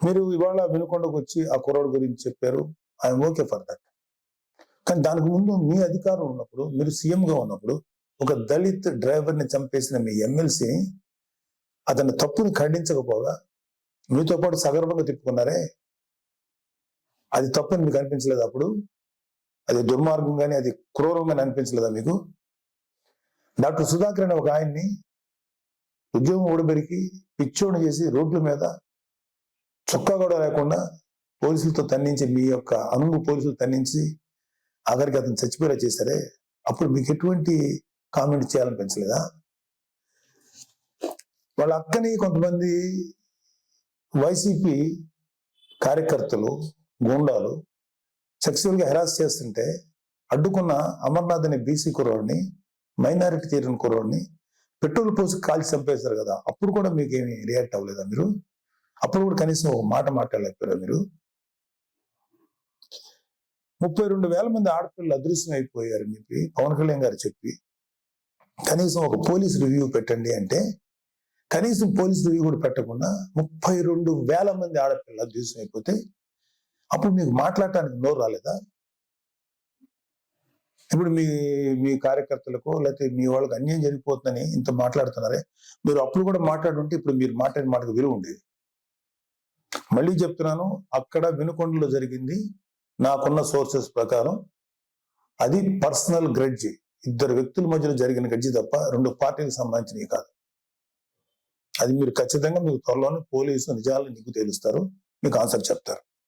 మీరు ఇవాళ వినుకొండకు వచ్చి ఆ కుర్రోడు గురించి చెప్పారు. ఐఎమ్ ఓకే ఫర్ దట్ కానీ దానికి ముందు మీ అధికారం ఉన్నప్పుడు మీరు సీఎంగా ఉన్నప్పుడు ఒక దళిత్ డ్రైవర్ని చంపేసిన మీ ఎమ్మెల్సీని అతని తప్పుని ఖండించకపోగా మీతో పాటు సగర్వంగా తిప్పుకున్నారే? అది తప్పని మీకు అనిపించలేదు అప్పుడు? అది దుర్మార్గం కానీ అది క్రూరంగానే అనిపించలేదా మీకు? డాక్టర్ సుధాకర్ అనే ఒక ఆయన్ని ఉద్యోగం ఊడబెరికి పిచ్చోడు చేసి రోడ్ల మీద చొక్కా కూడా లేకుండా పోలీసులతో తన్నించి మీ యొక్క అనుగు పోలీసులు తన్నించి ఆఖరికి అతను చచ్చిపోయేలా చేశారే అప్పుడు మీకు ఎటువంటి కామెంట్ చేయాలనిపించలేదా? వాళ్ళ అక్కని కొంతమంది వైసీపీ కార్యకర్తలు గూండాలు సెక్సువల్గా హెరాస్ చేస్తుంటే అడ్డుకున్న అమర్నాథ్ అనే బీసీ కుర్రోడిని మైనారిటీ తీరిన కుర్రోడిని పెట్రోల్ పోసి కాల్చి చంపేశారు కదా అప్పుడు కూడా మీకు ఏమి రియాక్ట్ అవ్వలేదా మీరు? అప్పుడు కూడా కనీసం ఒక మాట మాట్లాడలేకపోయారు మీరు? ముప్పై రెండు వేల మంది ఆడపిల్లలు అదృశ్యం అయిపోయారని చెప్పి పవన్ కళ్యాణ్ గారు చెప్పి కనీసం ఒక పోలీస్ రివ్యూ పెట్టండి అంటే కనీసం పోలీస్ రివ్యూ కూడా పెట్టకుండా ముప్పై రెండు వేల మంది ఆడపిల్లలు అదృశ్యం అయిపోతే అప్పుడు మీకు మాట్లాడటానికి నోరు రాలేదా? ఇప్పుడు మీ మీ కార్యకర్తలకు లేకపోతే మీ వాళ్ళకి అన్యాయం జరిగిపోతుందని ఇంత మాట్లాడుతున్నారే మీరు అప్పుడు కూడా మాట్లాడుంటే ఇప్పుడు మీరు మాట్లాడిన మాటకు విలువ ఉండేది. మళ్ళీ చెప్తున్నాను అక్కడ వినుకొండలో జరిగింది నాకున్న సోర్సెస్ ప్రకారం. అది పర్సనల్ గ్రెడ్జి ఇద్దరు వ్యక్తుల మధ్యలో జరిగిన గడ్జి తప్ప రెండు పార్టీలకు సంబంధించినవి కాదు. అది మీరు ఖచ్చితంగా మీకు త్వరలోనే పోలీసు నిజాలు నీకు తెలుస్తారు మీకు ఆన్సర్ చెప్తారు.